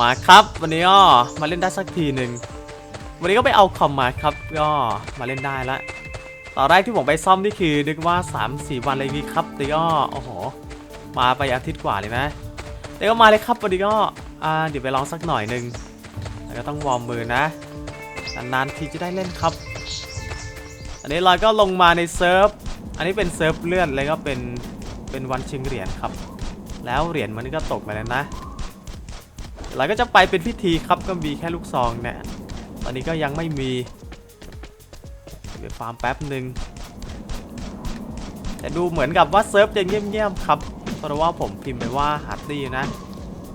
มาครับ วันนี้ก็มาเล่นได้สักทีหนึ่งวันนี้ก็ไปเอาคอมมาครับก็มาเล่นได้ละตอนแรกที่ผมไปซ่อมนี่คือนึกว่า 3-4 วันอะไรนี้ครับแต่ก็โอ้โหมาไปอาทิตย์กว่าเลยนะแต่ก็มาเลยครับวันนี้ก็อ่าเดี๋ยวไปลองสักหน่อยหนึ่งแล้วก็ต้องวอร์มมือนะนานๆทีจะได้เล่นครับ อันนี้เราก็ลงมาในเซิร์ฟอันนี้เป็นเซิร์ฟเลื่อนแล้วก็เป็นเป็นวันชิงเหรียญครับ แล้วเหรียญมันก็ตกไปแล้วนะ เราก็จะไปเป็นพิธีครับก็มีแค่ลูกซองเนี่ยตอนนี้ก็ยังไม่มีเดี๋ยวฟาร์มแป๊บหนึ่งแต่ดูเหมือนกับว่าเซิร์ฟจะเงียบๆครับ เพราะว่าผมพิมพ์ไปว่าหาตี้นะ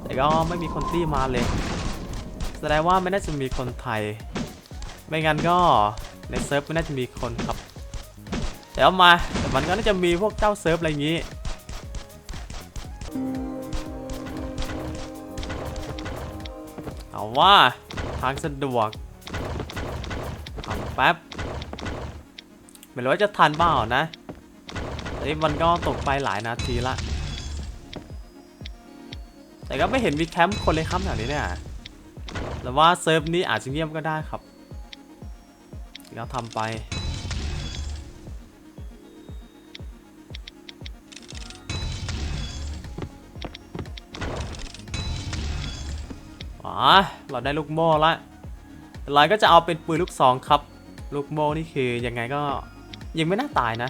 แต่ก็ไม่มีคนตี้มาเลย แสดงว่าไม่น่าจะมีคนไทย ไม่งั้นก็ในเซิร์ฟไม่น่าจะมีคนครับ แต่เอามา แต่มันก็น่าจะมีพวกเจ้าเซิร์ฟอะไรอย่างนี้ ว่าทางสะดวกทำแป๊บไม่รู้ว่าจะทันเปล่านะตอนนี้มันก็ตกไปหลายนาทีละ แต่ก็ไม่เห็นมีแคมป์คนเลยครับแถวนี้เนี่ยแต่ว่าเซิร์ฟนี้อาจจะเงียบก็ได้ครับ แล้วทำไป เราได้ลูกโม่ละเราก็จะเอาเป็นปืนลูกซองครับ ลูกโม่นี่คือยังไงก็ยังไม่น่าตายนะ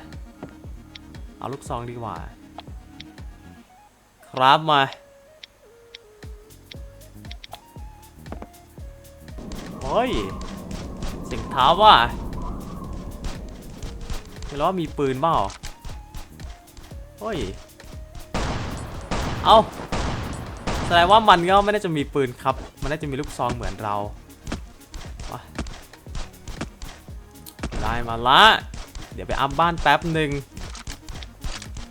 เอาลูกซองดีกว่า ครับมาโอ้ยเสียงเท้าว่ะไม่รู้ว่ามีปืนเปล่าโอ้ย เอาแสดงว่ามันก็ไม่น่าจะมีปืนครับ มันน่าจะมีลูกซองเหมือนเราได้มาละ เดี๋ยวไปอัพบ้านแป๊บหนึ่ง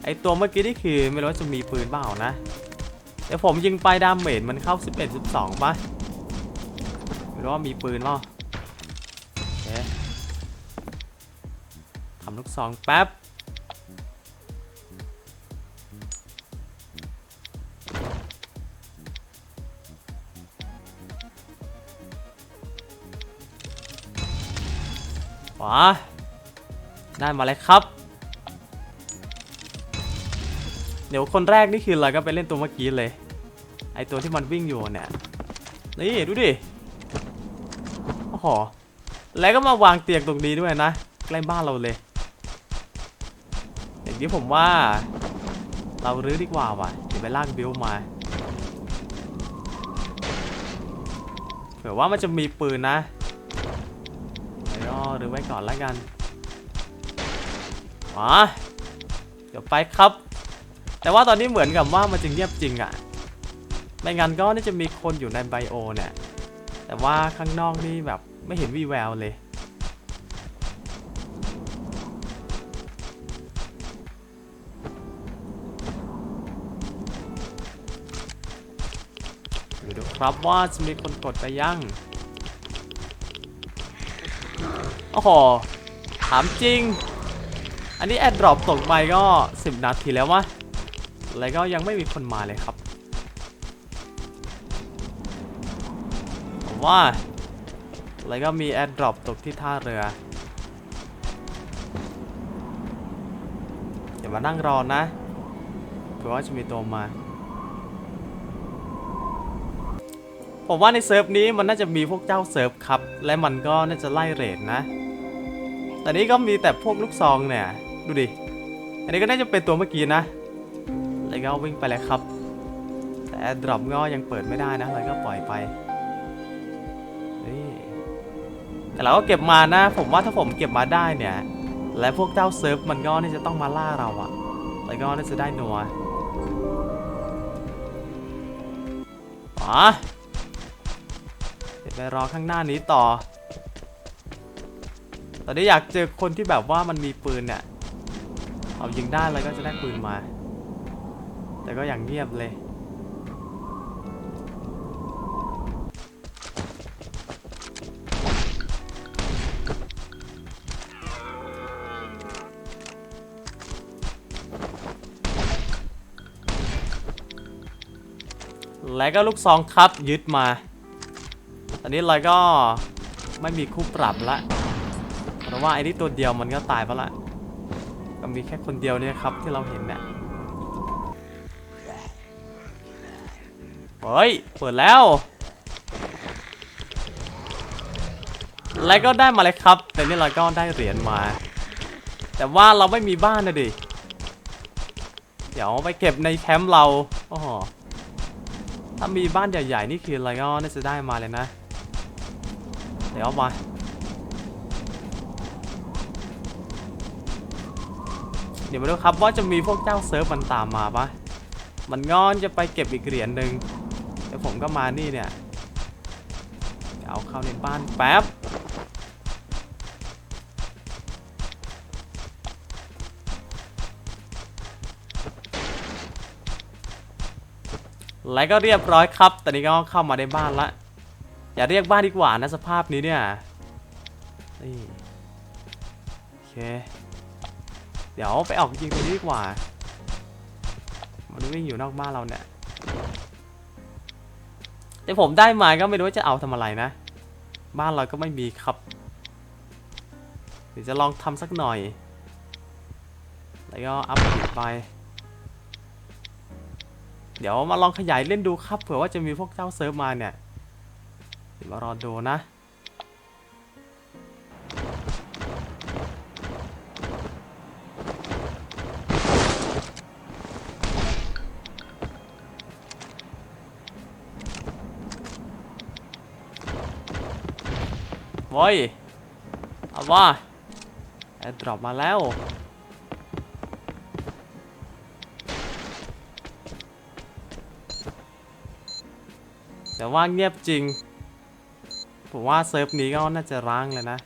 ไอตัวเมื่อกี้นี่คือไม่รู้ว่าจะมีปืนเปล่านะ เดี๋ยวผมยิงไปดาเมจมันเข้า 11 12ป่ะไม่รู้ว่ามีปืนเปล่าโอทำลูกซองแป๊บ ว้าได้มาเลยครับ เดี๋ยวคนแรกนี่คือเราก็ไปเล่นตัวเมื่อกี้เลย ไอตัวที่มันวิ่งอยู่เนี่ย นี่ดูดิ โอ้โห แล้วก็มาวางเตียงตรงนี้ด้วยนะ ใกล้บ้านเราเลย อย่างนี้ผมว่า เรารื้อดีกว่าว่ะ เดี๋ยวไปลากบิลมา เผื่อว่ามันจะมีปืนนะ หรือไว้ก่อนล้วกันมาเดี๋ยวไปครับ แต่ว่าตอนนี้เหมือนกับว่ามันจะเงียบจริงอะ่ะ ไม่งั้นก็น่าจะมีคนอยู่ในไบโอเนี่ย แต่ว่าข้างนอกนี่แบบไม่เห็นวี่แววเลย ดูดูครับว่าจะมีคนกดไปยัง โอ้โห ถามจริง อันนี้แอดดรอปตกไปก็ 10 นาทีแล้ววะแล้วก็ยังไม่มีคนมาเลยครับผมว่า แล้วก็มีแอดดรอปตกที่ท่าเรือ เดี๋ยวมานั่งรอนะเผื่อว่าจะมีตัวมา ผมว่าในเซิร์ฟนี้มันน่าจะมีพวกเจ้าเซิร์ฟครับ และมันก็น่าจะไล่เรทนะ แต่นี้ก็มีแต่พวกลูกซองเนี่ย ดูดิ อันนี้ก็น่าจะเป็นตัวเมื่อกี้นะ แล้วก็วิ่งไปเลยครับ แต่ดรอปก็ยังเปิดไม่ได้นะเลยก็ปล่อยไปนี่แต่เราก็เก็บมานะ ผมว่าถ้าผมเก็บมาได้เนี่ย และพวกเจ้าเซิร์ฟมันก็น่าจะต้องมาล่าเราอะแล้วก็น่าจะได้นัวอ๋อเดี๋ยวไปรอข้างหน้านี้ต่อ ตอนนี้อยากเจอคนที่แบบว่ามันมีปืนเนี่ยเอายิงได้เลยก็จะได้ปืนมา แต่ก็อย่างเงียบเลยแล้วก็ลูกซองครับยึดมา ตอนนี้เราก็ไม่มีคู่ปรับละ เพราะว่าไอ้นี่ตัวเดียวมันก็ตายไปละก็มีแค่คนเดียวเนี่ยครับที่เราเห็นเนี่ยเฮ้ย เปิดแล้ว แล้วก็ได้มาเลยครับ แต่นี่เราก็ได้เหรียญมา แต่ว่าเราไม่มีบ้านนะดิ เดี๋ยวไปเก็บในแคมป์เราอ้โหถ้ามีบ้านใหญ่ๆนี่คืออะไรก็น่าจะได้มาเลยนะ เดี๋ยวมา ดี๋ยวมาดูครับว่าจะมีพวกเจ้าเซิร์ฟมันตามมาปะมันงอนจะไปเก็บอีกเหรียญหนึ่งเดี๋ยวผมก็มานี่เนี่ยเดี๋ยวเอาเข้าในบ้านแป๊บและก็เรียบร้อยครับ ตอนนี้ก็เข้ามาในบ้านละ อย่าเรียกบ้านดีกว่านะสภาพนี้เนี่ย นี่ โอเค เดี๋ยวไปออกยิงตรงนี้ดีกว่า มันวิ่งอยู่นอกบ้านเราเนี่ย แต่ผมได้มาก็ไม่รู้ว่าจะเอาทำอะไรนะ บ้านเราก็ไม่มีครับ เดี๋ยวจะลองทำสักหน่อย แล้วก็อัพไป เดี๋ยวมาลองขยายเล่นดูครับ เผื่อว่าจะมีพวกเจ้าเซิร์ฟมาเนี่ย เดี๋ยวมารอดูนะ โว้ยเอาว่าแอดดรอปมาแล้วแต่ว่าเงียบจริง ผมว่าเซิร์ฟนี้ก็น่าจะร้างเลยนะ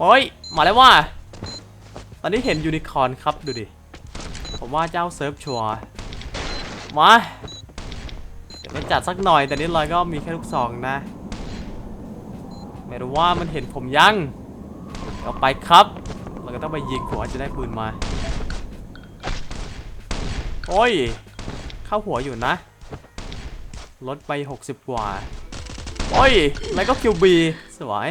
โอ้ย มาแล้วว่า ตอนนี้เห็นยูนิคอร์นครับดูดิ ผมว่าเจ้าเซิร์ฟชัวมา เดี๋ยวไปจัดสักหน่อย แต่นี่ลอยก็มีแค่ลูกซองนะ ไม่รู้ว่ามันเห็นผมยังเอาไปครับ เราก็ต้องไปยิงหัวจะได้ปืนมา โอ้ย เข้าหัวอยู่นะ ลดไป 60 กว่า โอ้ย แล้วก็คิวบีสวย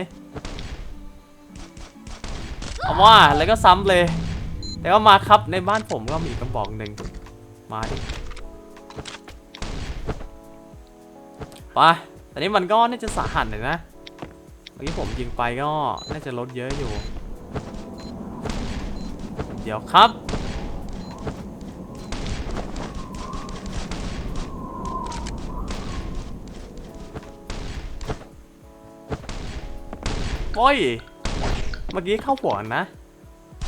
เอาว่าแล้วก็ซ้ำเลย แต่ก็มาครับในบ้านผมก็มีกกระบอกหนึ่งมาดิไปตอนนี้มันก็น่าจะสาหัสเลยนะเมื่อกี้ผมยิงไปก็น่าจะลดเยอะอยู่ เดี๋ยวครับโอ้ย เมื่อกี้เข้าหัวนะ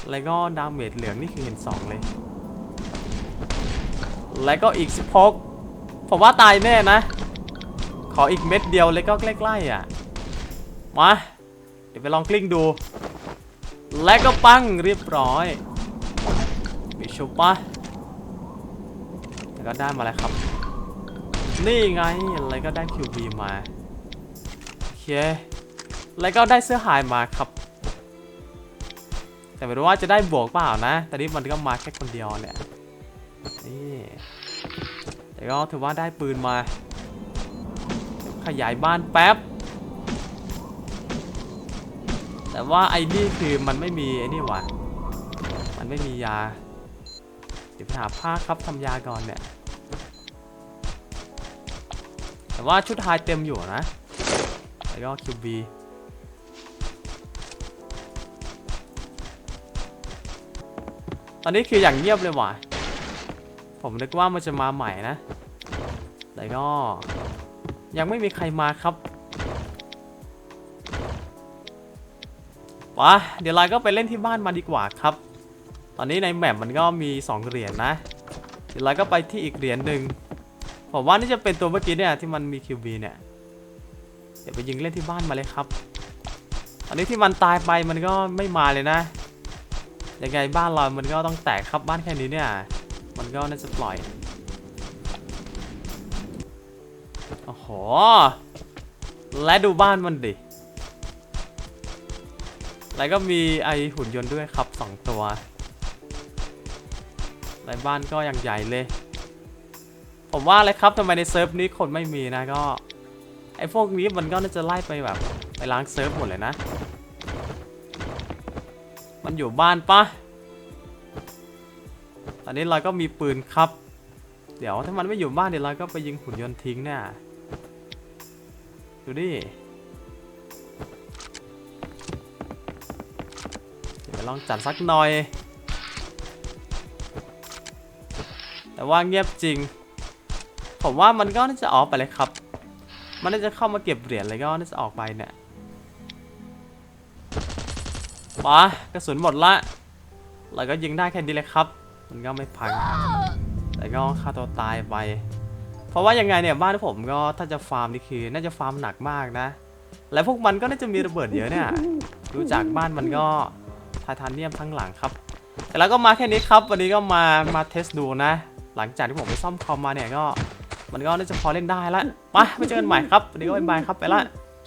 แล้วก็ดาเมจเหลืองนี่คือเห็น2เลย แล้วก็อีก 16 ผมว่าตายแน่นะ ขออีกเม็ดเดียวเลยก็ใกล้ๆอะ มา เดี๋ยวไปลองกลิ้งดู และก็ปั้งเรียบร้อยมีชุบปะแล้วก็ได้มาแล้วครับ นี่ไงแล้วก็ได้คิวบีมา โอเค แล้วก็ได้เสื้อหายมาครับ แต่ไม่รู้ว่าจะได้บวกเปล่านะ แต่นี่มันก็มาแค่คนเดียวเนี่ย นี่แต่ก็ถือว่าได้ปืนมา ขยายบ้านแป๊บ แต่ว่าไอ้นี่คือมันไม่มีไอ้นี่หวะมันไม่มียา เดี๋ยวไปหาผ้าครับทำยาก่อนเนี่ย แต่ว่าชุดไฮเต็มอยู่นะ แล้วก็คิวบี ตอนนี้คืออย่างเงียบเลยว่ะ ผมนึกว่ามันจะมาใหม่นะ แต่ก็ ยังไม่มีใครมาครับวะเดี๋ยวเราก็ไปเล่นที่บ้านมาดีกว่าครับ ตอนนี้ในแมปมันก็มี 2 เหรียญนะเดี๋ยวเราก็ไปที่อีกเหรียญหนึ่งผมว่านี่จะเป็นตัวเมื่อกี้เนี่ยที่มันมีคิวบีเนี่ย เดี๋ยวไปยิงเล่นที่บ้านมาเลยครับตอนนี้ที่มันตายไปมันก็ไม่มาเลยนะ ยังไงบ้านเรามันก็ต้องแตกครับบ้านแค่นี้เนี่ย มันก็น่าจะปล่อย โอ้โห และดูบ้านมันดิ แล้วก็มีไอหุ่นยนต์ด้วยครับสองตัวในบ้านก็ย่างใหญ่เลย ผมว่าเลยครับทำไมในเซิร์ฟนี้คนไม่มีนะก็ ไอพวกนี้มันก็น่าจะไล่ไปแบบ ไปล้างเซิร์ฟหมดเลยนะ มันอยู่บ้านปะตอนนี้เราก็มีปืนครับ เดี๋ยวถ้ามันไม่อยู่บ้านเดี๋ยวเราก็ไปยิงหุ่นยนต์ทิ้งเนี่ยดูดิเดี๋ยวลองจัดสักหน่อย แต่ว่าเงียบจริง ผมว่ามันก็น่าจะออกไปเลยครับ มันน่าจะเข้ามาเก็บเหรียญเลยก็น่าจะออกไปเนี่ย ปะกระสุนหมดละเราก็ยิงได้แค่นี้เลยครับ มันก็ไม่พัง แต่ก็ฆ่าตัวตายไป เพราะว่ายังไงเนี่ยบ้านผมก็ถ้าจะฟาร์มนี่คือ น่าจะฟาร์มหนักมากนะ และพวกมันก็น่าจะมีระเบิดเยอะเนี่ย ดูจากบ้านมันก็ไททาเนียมทั้งหลังครับ แต่แล้วก็มาแค่นี้ครับ วันนี้ก็มามาเทสดูนะ หลังจากที่ผมไปซ่อมคอมมาเนี่ยก็ มันก็น่าจะพอเล่นได้ละไปไปเจอกันใหม่ครับวันนี้ก็บ๊ายบายครับไปละ